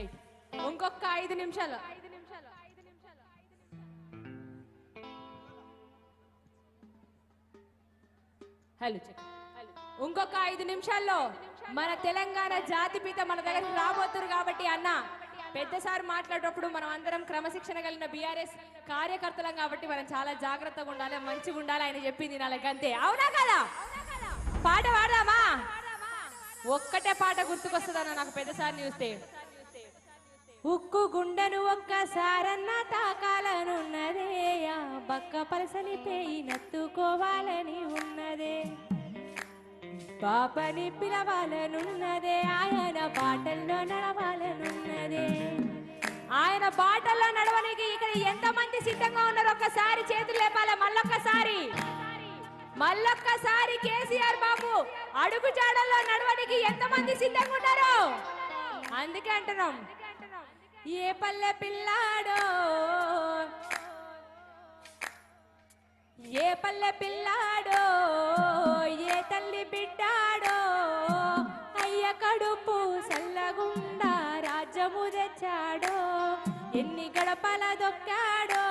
Right ఇంకొక ఐదు నిమిషాలు. హలో ఇంకొక ఐదు నిమిషాల్లో మన తెలంగాణ జాతిపిత మన దగ్గరికి రాబోతున్నారు కాబట్టి అన్న పెద్దసారి మాట్లాడేటప్పుడు మనం అందరం క్రమశిక్షణ కలిగిన బీఆర్ఎస్ కార్యకర్తలం కాబట్టి మనం చాలా జాగ్రత్తగా ఉండాలి మంచిగా ఉండాలి ఆయన చెప్పింది నాలుగు అంతే. అవునా కదా? పాట పాడదామా? ఒక్కటే పాట గుర్తుకొస్తుందన్న నాకు పెద్దసారిని చూస్తే. ఉక్కు గుండెను ఒక్కసారన్నా తాకాలనున్నదే. ఆ బక్క పలసని పేయి నత్తుకోవాలని ఉన్నదే. పాపని పిలవాలనున్నదే. ఆయన బాటల్లో నడవాలనున్నదే. ఆయన బాటల్లో నడవడానికి ఇక్కడ ఎంతమంది సిద్ధంగా ఉన్నారు ఒక్కసారి చేతులు లేపాలి. మళ్ళొక్కసారి. మళ్ళొక్కసారి కేసీఆర్ బాబు అడుగు జాడల్లో నడవడానికి ఎంతమంది సిద్ధంగా ఉన్నారు. అందుకే అంటున్నాం. ఏ పల్లె పిల్లాడో? ఏ పల్లె పిల్లాడో? ఏ తల్లి బిడ్డాడో? అయ్య కడుపు సల్లగుండా రాజ్యము తెచ్చాడో? ఎన్ని గడపల దొక్కాడో?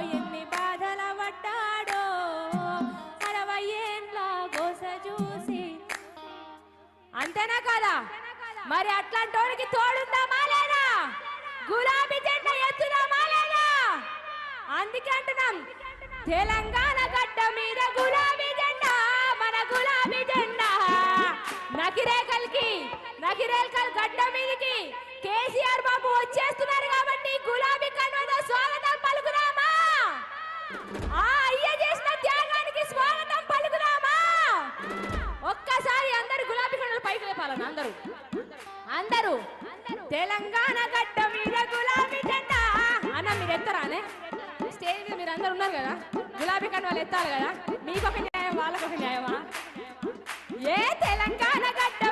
ఎన్ని బాధల పడ్డాడో? అరవై ఏండ్ల గోస చూసి. అంతేనా కదా? మరి అట్లాంటి తోడుందామా లేదా? గులాబీ జెండా ఎత్తుదామా లేదా అందుకే అంటున్నాం తెలంగాణ గడ్డ మీద గులాబీ జెండా మన గులాబీ జెండా. నకిరేకల్కి నకిరేకల్ గడ్డ మీదకి కేసీఆర్ బాబు వచ్చేస్తున్నారు కాబట్టి గులాబీ కన్వతో స్వాగతం పలుకుదామా? ఆ అయ్య చేసిన త్యాగానికి స్వాగతం పలుకుదామా? ఒక్కసారి అందరు గులాబీ కన్నులు పైకి లేపాలన్న అందరూ. అందరూ. తెలంగాణ అందరు ఉన్నారు కదా? గులాబీ కండ్ వాళ్ళు ఎత్తారు కదా? మీకు ఒక న్యాయం వాళ్ళకు ఒక న్యాయమా? ఏ తెలంగాణ గడ్డ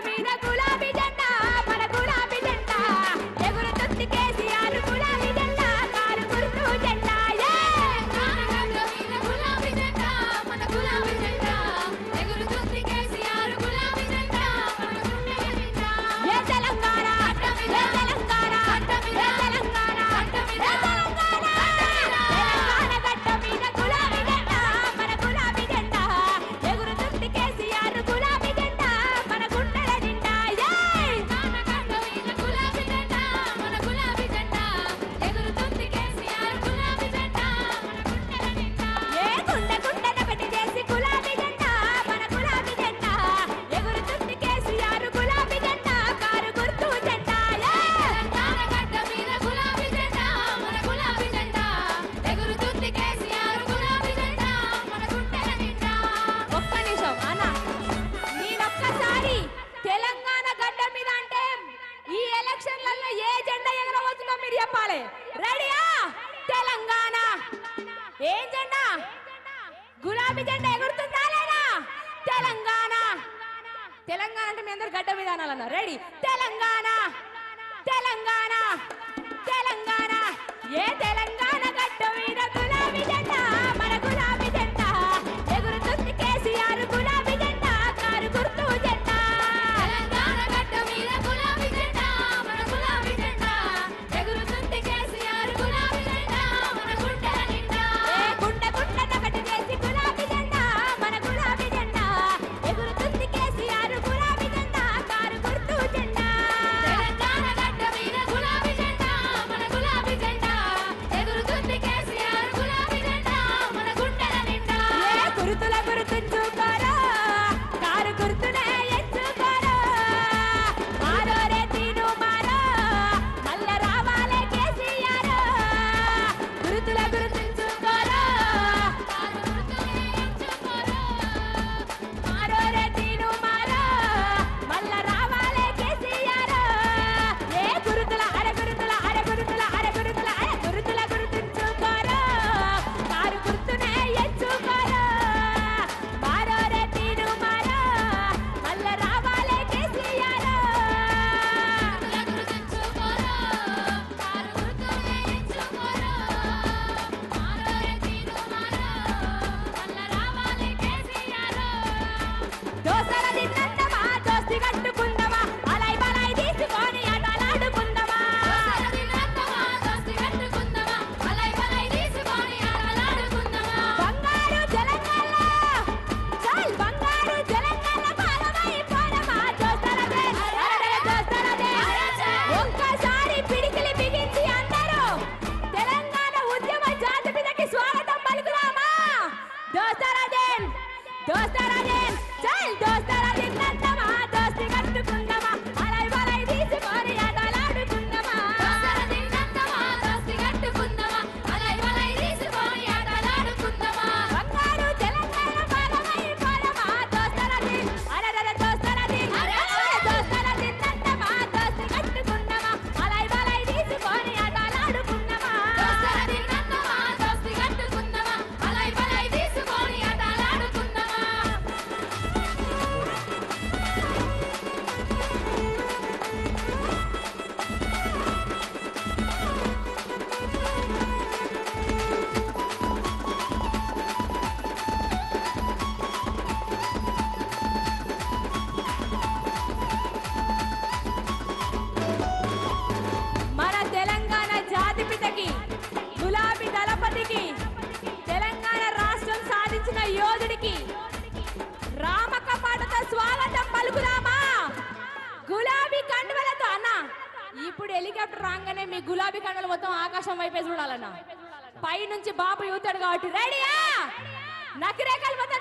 రెడీ తెలంగాణ. తెలంగాణ. తెలంగాణ. ఏ తెలంగాణ? హెలికాప్టర్ రాగానే మీ గులాబీ కండలు మొత్తం ఆకాశం వైపే చూడాలన్న. పై నుంచి బాపు యువతాడు కాబట్టి రెడీయా? నకిరేకలు మొత్తం